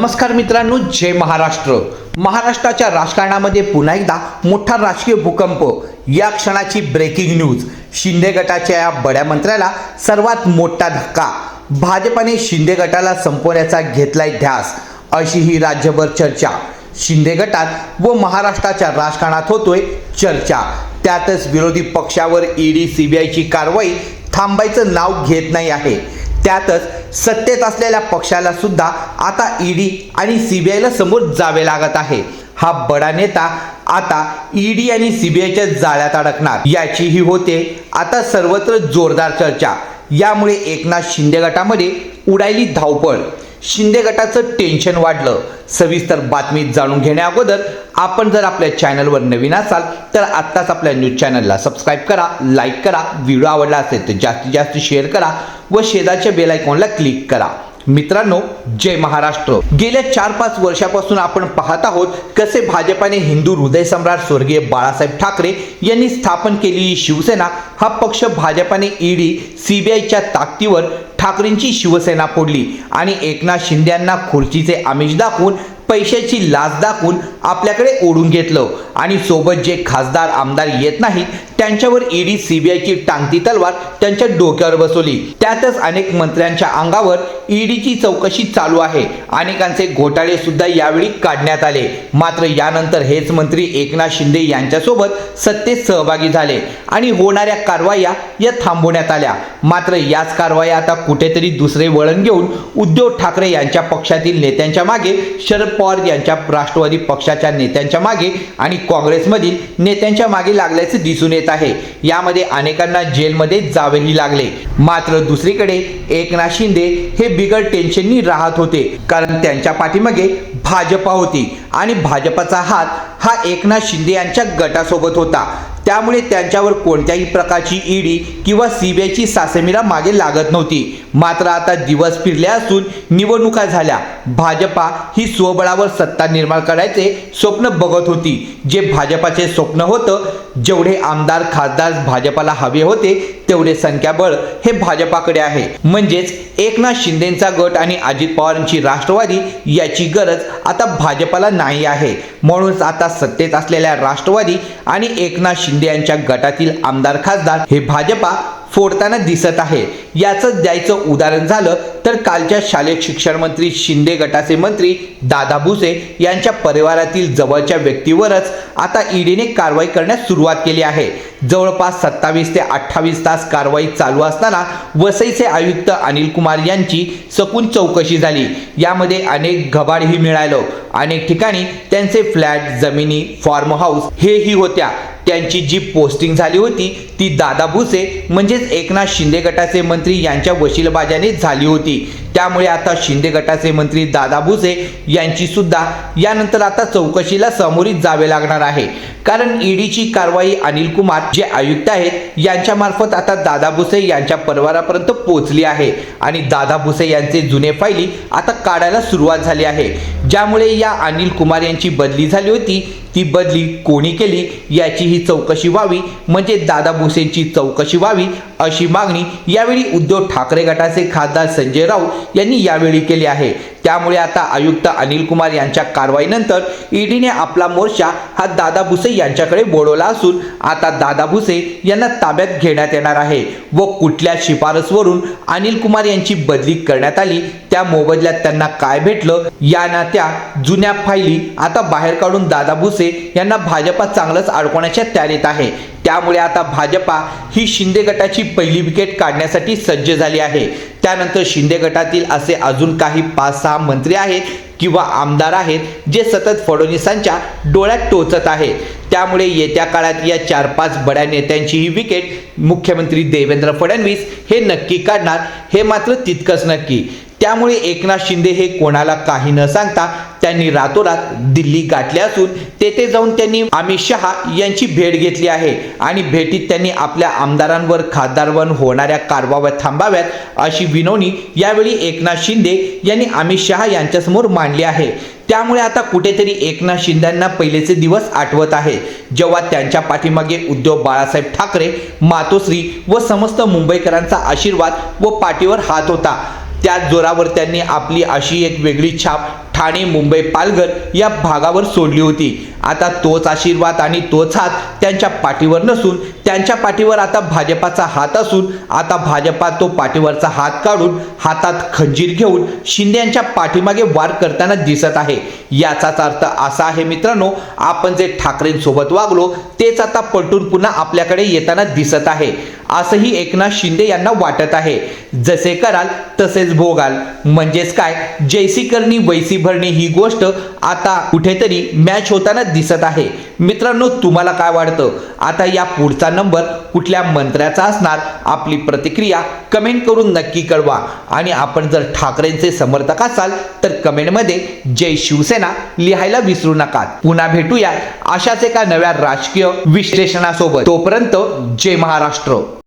नमस्कार मित्रांनो जय महाराष्ट्र. महाराष्ट्राच्या राजकारणामध्ये पुन्हा एकदा मोठा राजकीय भूकंप. या क्षणाची ब्रेकिंग न्यूज शिंदे गटाच्या या बड्या मंत्र्याला सर्वात मोठा धक्का. भाजपाने शिंदे गटाला संपवण्याचा घेतलाय ध्यास. अशी ही राज्यभर चर्चा. शिंदे गटात व महाराष्ट्राच्या राजकारणात होतोय चर्चा. त्यातच विरोधी पक्षावर ईडी सीबीआयची कारवाई थांबायचं नाव घेत नाही आहे. त्यातच सत्तेत असलेल्या पक्षाला सुद्धा आता ईडी आणि सीबीआयला समोर जावे लागत आहे. हा बडा नेता आता ईडी आणि सीबीआयच्या जाळ्यात अडकणार. याचीही होते आता सर्वत्र जोरदार चर्चा. यामुळे एकनाथ शिंदे गटामध्ये उडायली धावपळ. शिंदे गटाचं टेन्शन वाढलं. सविस्तर बातमी जाणून घेण्या अगोदर आपण जर आपल्या चॅनलवर नवीन असाल तर आत्ताच आपल्या न्यूज चॅनलला सबस्क्राईब करा लाईक करा व्हिडिओ आवडला असेल तर जास्तीत जास्त शेअर करा व शेजारच्या बेलायकॉनला क्लिक करा. मित्रांनो जय महाराष्ट्र. गेल्या चार पाच वर्षापासून आपण पाहत आहोत कसे भाजपाने हिंदू हृदय सम्राट स्वर्गीय बाळासाहेब ठाकरे यांनी स्थापन केलेली शिवसेना हा पक्ष भाजपाने ईडी सीबीआयच्या ताकदीवर ठाकरेंची शिवसेना फोडली आणि एकनाथ शिंदे यांना खुर्चीचे आमिष दाखवून पैशाची लाच दाखवून आपल्याकडे ओढून घेतलं. आणि सोबत जे खासदार आमदार येत नाहीत त्यांच्यावर ईडी सीबीआयची टांगती तलवार त्यांच्या डोक्यावर बसवली. त्यातच अनेक मंत्र्यांच्या अंगावर ईडीची चौकशी चालू आहे. अनेकांचे घोटाळे सुद्धा यावेळी काढण्यात आले. मात्र यानंतर हेच मंत्री एकनाथ शिंदे यांच्यासोबत सत्तेत सहभागी झाले आणि होणाऱ्या कारवाया या थांबवण्यात आल्या. मात्र याच कारवाया आता कुठेतरी दुसरे वळण घेऊन उद्धव ठाकरे यांच्या पक्षातील नेत्यांच्या मागे शरद पवार यांच्या राष्ट्रवादी पक्षाच्या नेत्यांच्या मागे आणि काँग्रेसमधील नेत्यांच्या मागे लागल्याचे दिसून येत आहे. यामध्ये अनेकांना जेलमध्ये जावेही लागले. मात्र दुसरीकडे एकनाथ शिंदे हे बिगर टेन्शननी राहत होते. कारण त्यांच्या पाठीमागे भाजपा होती आणि भाजपाचा हात हा एकनाथ शिंदे यांच्या गटासोबत होता. त्यामुळे त्यांच्यावर कोणत्याही प्रकारची ईडी किंवा सीबीआयची सासेमिरा मागे लागत नव्हती. मात्र आता दिवस फिरले असून निवडणुका झाल्या. भाजपा ही स्वबळावर सत्ता निर्माण करायचे स्वप्न बघत होती. जे भाजपाचे स्वप्न होतं जेवढे आमदार खासदार भाजपाला हवे होते तेवढे संख्याबळ हे भाजपाकडे आहे. म्हणजेच एकनाथ शिंदेचा गट आणि अजित पवारांची राष्ट्रवादी याची गरज आता भाजपाला नाही आहे. म्हणूनच आता सत्तेत असलेल्या राष्ट्रवादी आणि एकनाथ शिंदे यांच्या गटातील आमदार खासदार हे भाजपा फोडताना दिसत आहे. याचं द्यायचं उदाहरण झालं तर कालच्या शालेय शिक्षण मंत्री शिंदे गटाचे मंत्री दादा भुसे यांच्या परिवारातील जवळच्या व्यक्तीवरच आता ईडीने कारवाई करण्यास सुरुवात केली आहे. जवळपास सत्तावीस ते अठ्ठावीस तास कारवाई चालू असताना वसईचे आयुक्त अनिल कुमार यांची सकून चौकशी झाली. यामध्ये अनेक घबाडही मिळालं. अनेक ठिकाणी त्यांचे फ्लॅट जमिनी फार्म हाऊस हेही होत्या. त्यांची जी पोस्टिंग झाली होती ती दादा भुसे म्हणजेच एकनाथ शिंदे गटाचे मंत्री यांच्या वशिलबाजाने झाली होती. त्यामुळे आता शिंदे गटाचे मंत्री दादा भुसे यांची सुद्धा यानंतर आता चौकशीला समोरीत जावे लागणार आहे. कारण ईडीची कारवाई अनिल कुमार जे आयुक्त आहेत यांच्या मार्फत आता दादा भुसे यांच्या परिवारापर्यंत पोहोचली आहे. आणि दादा भुसे यांचे जुने फायली आता काढायला सुरुवात झाली आहे. ज्यामुळे या अनिल कुमार यांची बदली झाली होती. ती बदली कोणी केली याची ही चौकशी व्हावी म्हणजे दादा भुसेंची चौकशी व्हावी अशी मागणी यावेळी उद्धव ठाकरे गटाचे खासदार संजय राऊत यांनी यावेळी केली आहे. त्यामुळे आता आयुक्त अनिल कुमार यांच्या कारवाईनंतर ईडीने आपला मोर्चा हा दादा भुसे यांच्याकडे बोलवला असून आता दादा भुसे यांना ताब्यात घेण्यात येणार आहे व कुठल्या शिफारसवरून अनिल कुमार यांची बदली करण्यात आली त्या मोबदल्यात त्यांना काय भेटलं या ना त्या जुन्या फायली आता बाहेर काढून दादा भुसे यांना भाजपा चांगलंच अडकवण्याच्या तयारीत आहे. त्यामुळे आता भाजपा ही शिंदे गटाची पहिली विकेट काढण्यासाठी सज्ज झाली आहे. त्यानंतर शिंदे गटातील असे अजून काही पाच सहा मंत्री आहेत किंवा आमदार आहेत जे सतत फडणवीसांच्या डोळ्यात टोचत आहे त्यामुळे येत्या काळात या चार पाच बड्या नेत्यांची ही विकेट मुख्यमंत्री देवेंद्र फडणवीस हे नक्की काढणार हे मात्र तितकंच नक्की. त्यामुळे एकनाथ शिंदे हे कोणाला काही न सांगता त्यांनी रातोरात दिल्ली गाठले असून तेथे जाऊन त्यांनी अमित शहा यांची भेट घेतली आहे. आणि भेटीत त्यांनी आपल्या आमदारांवर खासदारवर होणाऱ्या कारवाव्या थांबाव्यात अशी विनवणी यावेळी एकनाथ शिंदे यांनी अमित शहा यांच्यासमोर मांडली आहे. त्यामुळे आता कुठेतरी एकनाथ शिंदेंना पहिलेचे दिवस आठवत आहे. जेव्हा त्यांच्या पाठीमागे उद्धव बाळासाहेब ठाकरे मातोश्री व समस्त मुंबईकरांचा आशीर्वाद व पाठीवर हात होता. त्याच जोरावर त्यांनी आपली अशी एक वेगळी छाप ठाणे मुंबई पालघर या भागावर सोडली होती. आता तोच आशीर्वाद आणि तोच हात त्यांच्या पाठीवर नसून त्यांच्या पाठीवर आता भाजपाचा हात असून आता भाजपा तो पाठीवरचा हात काढून हातात खंजीर घेऊन शिंदे यांच्या पाठीमागे वार करताना दिसत आहे. याचाच अर्थ असा आहे मित्रांनो आपण जे ठाकरेंसोबत वागलो तेच आता पलटून पुन्हा आपल्याकडे येताना दिसत आहे. असंही एकनाथ शिंदे यांना वाटत आहे. जसे कराल तसेच भोगाल. म्हणजेच काय? जैसी करणी वैसी भरणी ही गोष्ट आता कुठेतरी मॅच होताना दिसत आहे. मित्रांनो तुम्हाला काय वाटतं? आता या पुढचा नंबर कुठल्या मंत्र्याचा असणार? आपली प्रतिक्रिया कमेंट करून नक्की कळवा. आणि आपण जर ठाकरेंचे समर्थक असाल तर कमेंटमध्ये जय शिवसेना. लिहायला विसरू नका. पुन्हा भेटूया अशाच एका नव्या राजकीय विश्लेषणासोबत. तोपर्यंत जय महाराष्ट्र.